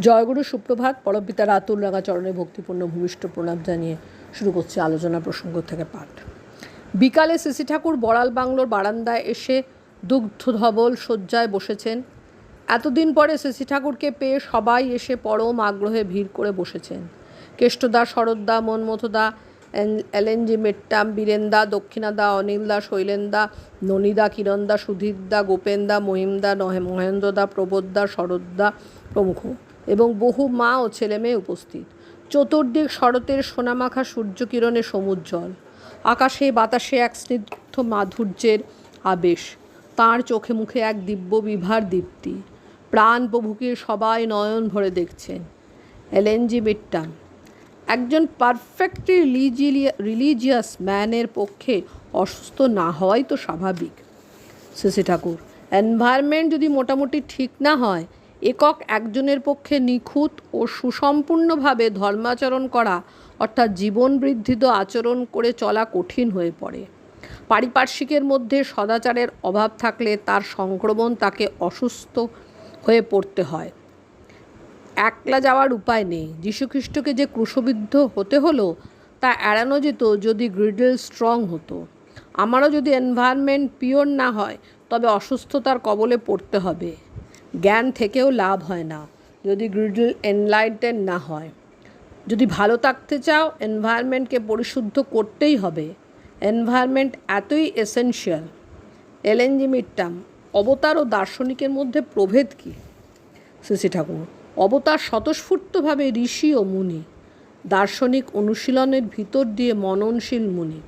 জয়গুরু সুপ্রভাত, পরমপিতা রাতুল রাঙা চরণে ভক্তিপূর্ণ ভূমিষ্ঠ প্রণাম জানিয়ে শুরু করছে আলোচনা প্রসঙ্গ থেকে পাঠ। বিকালে সিসি ঠাকুর বড়াল বাংলোর বারান্দায় এসে দুগ্ধ ধবল শয্যায় বসেছেন। এতদিন পরে সিসি ঠাকুরকে পেয়ে সবাই এসে পরম আগ্রহে ভিড় করে বসেছেন। কেষ্টদা শরদ্দা মনমথদা এলএনজি, মেট্টাম, বীরেন্দা, দক্ষিণাদা, অনিলদা, শৈলেন্দা, ননিদা, কিরণদা, সুধীরদা, গোপেন্দা, মহিমদা মহেন্দ্রদা প্রবোদদা শরদ্দা প্রমুখ। এবং বহু মা ও ছেলে মেয়ে উপস্থিত। চতুর্দিক শরতের সোনামাখা সূর্যকিরণে সমুজ্জ্বল। আকাশে বাতাসে এক স্নিগ্ধ মাধুর্যের আবেশ। তার চোখে মুখে এক দিব্য বিভার দীপ্তি। প্রাণ প্রভুকে সবাই নয়ন ভরে দেখছেন। এলএনজি বিট্টাম। একজন পারফেক্টলি রিলিজিয়াস ম্যানের পক্ষে অসুস্থ না হওয়াই তো স্বাভাবিক। সিসি ঠাকুর, এনভায়রনমেন্ট যদি মোটামুটি ঠিক না হয় একক একজনের পক্ষে নিখুঁত ও সুসম্পূর্ণভাবে ধর্মাচরণ করা, অর্থাৎ জীবন বৃদ্ধিত আচরণ করে চলা কঠিন হয়ে পড়ে। পারিপার্শ্বিকের মধ্যে সদাচারের অভাব থাকলে তার সংক্রমণ তাকে অসুস্থ হয়ে পড়তে হয়। একলা যাওয়ার উপায় নেই। যীশুখ্রিস্টকে যে ক্রুশবিদ্ধ হতে হলো, তা এড়ানো যেত যদি গ্রিডেল স্ট্রং হতো। আমারও যদি এনভায়রনমেন্ট পিওর না হয়, তবে অসুস্থতার কবলে পড়তে হবে। জ্ঞান থেকেও লাভ হয় না, যদি গ্রিডল এনলাইটেন না হয়। যদি ভালো থাকতে চাও, এনভায়রনমেন্টকে পরিশুদ্ধ করতেই হবে। এনভায়রনমেন্ট এতই এসেনশিয়াল। এলএনজি মিট্টাম অবতার ও দার্শনিকের মধ্যে প্রভেদ কী? শ্রী ঠাকুর, অবতার স্বতঃস্ফূর্তভাবে ঋষি ও মুনি, দার্শনিক অনুশীলনের ভিতর দিয়ে মননশীল মুনি।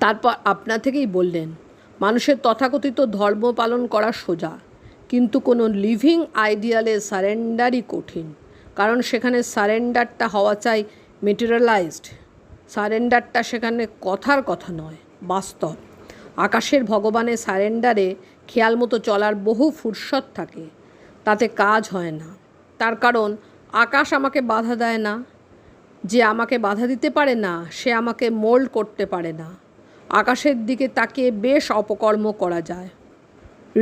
তারপর আপনা থেকেই বললেন, মানুষের তথাকথিত ধর্ম পালন করা সোজা। কিন্তু কোনো লিভিং আইডিয়ালে সারেন্ডারই কঠিন। কারণ সেখানে সারেন্ডারটা হওয়া চাই মেটেরিয়ালাইজড সারেন্ডারটা সেখানে কথার কথা নয়, বাস্তব। আকাশের ভগবানের সারেন্ডারে খেয়াল মতো চলার বহু ফুরসত থাকে, তাতে কাজ হয় না। তার কারণ, আকাশ আমাকে বাধা দেয় না। যে আমাকে বাধা দিতে পারে না, সে আমাকে মোল্ড করতে পারে না। আকাশের দিকে তাকিয়ে বেশ অপকর্ম করা যায়।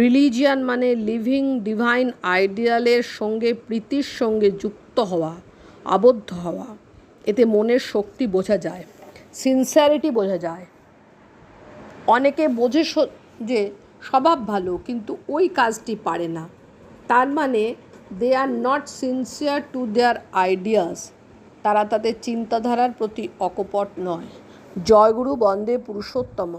রিলিজিয়ান মানে লিভিং ডিভাইন আইডিয়ালের সঙ্গে প্রীতির সঙ্গে যুক্ত হওয়া, আবদ্ধ হওয়া। এতে মনের শক্তি বোঝা যায় সিনসিয়ারিটি বোঝা যায়। অনেকে বোঝে যে স্বভাব ভালো, কিন্তু ওই কাজটি পারে না। তার মানে they are not sincere to their ideas তারা তাদের চিন্তাধারার প্রতি অকপট নয়। জয়গুরু বন্দে পুরুষোত্তম